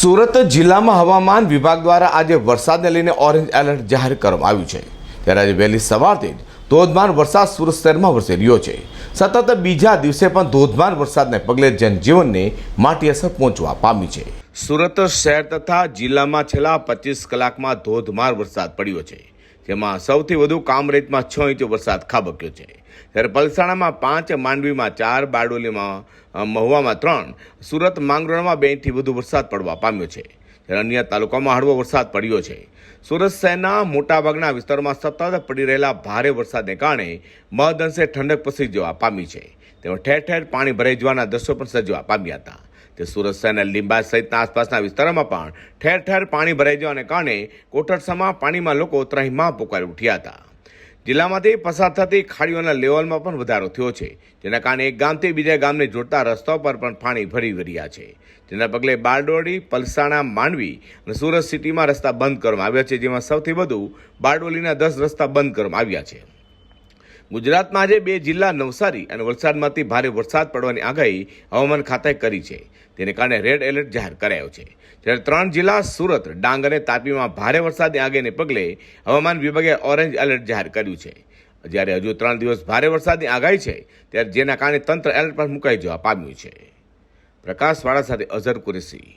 સુરત જિલ્લામાં હવામાન વિભાગ દ્વારા આજે વરસાદને લઈને ઓરેન્જ એલર્ટ જાહેર કરવામાં આવ્યું છે. ત્યારે આજે વહેલી સવારથી જ ધોધમાર વરસાદ સુરત શહેરમાં વરસી રહ્યો છે. સતત બીજા દિવસે પણ ધોધમાર વરસાદને પગલે જનજીવનને માટી અસર પહોંચવા પામી છે. સુરત શહેર તથા જિલ્લામાં છેલ્લા પચીસ કલાકમાં ધોધમાર વરસાદ પડ્યો છે, જેમાં સૌથી વધુ કામરેજમાં છ ઇંચ વરસાદ ખાબક્યો છે. ત્યારે પલસાણામાં પાંચ, માંડવીમાં ચાર, બારડોલીમાં મહુવામાં ત્રણ, સુરત, માંગરોળમાં બે ઇંચથી વધુ વરસાદ પડવા પામ્યો છે. જ્યારે અન્ય તાલુકામાં હળવો વરસાદ પડ્યો છે. સુરત શહેરના મોટાભાગના વિસ્તારોમાં સતત પડી રહેલા ભારે વરસાદને કારણે મહદઅંશે ઠંડક પસરી જવા પામી છે. તેમાં ઠેર ઠેર પાણી ભરાઈ જવાના દ્રશ્યો પણ સર્જવા પામ્યા હતા. તે સુરત શહેરના લીંબા સહિતના આસપાસના વિસ્તારોમાં પણ ઠેર ઠેર પાણી ભરાઈ જવાને કારણે કોઠરસામાં પાણીમાં લોકો ત્રહીમાં પોકારી ઉઠ્યા હતા. જિલ્લામાંથી પસાર થતી ખાડીઓના લેવલમાં પણ વધારો થયો છે, જેના કારણે એક ગામથી બીજા ગામને જોડતા રસ્તાઓ પર પણ પાણી ભરી રહ્યા છે. જેના પગલે બારડોલી, પલસાણા, માંડવી અને સુરત સિટીમાં રસ્તા બંધ કરવામાં આવ્યા છે, જેમાં સૌથી વધુ બારડોલીના દસ રસ્તા બંધ કરવામાં આવ્યા છે. ગુજરાતમાં આજે બે જિલ્લા નવસારી અને વલસાડમાંથી ભારે વરસાદ પડવાની આગાહી હવામાન ખાતાએ કરી છે. તેને કારણે રેડ એલર્ટ જાહેર કરાયો છે. જ્યારે ત્રણ જિલ્લા સુરત, ડાંગ અને તાપીમાં ભારે વરસાદની આગાહીને પગલે હવામાન વિભાગે ઓરેન્જ એલર્ટ જાહેર કર્યું છે. જ્યારે હજુ ત્રણ દિવસ ભારે વરસાદની આગાહી છે, ત્યારે જેના કારણે તંત્ર એલર્ટ પર મુકાઈ જવા પામ્યું છે. પ્રકાશવાળા સાથે અઝર કુરેશી.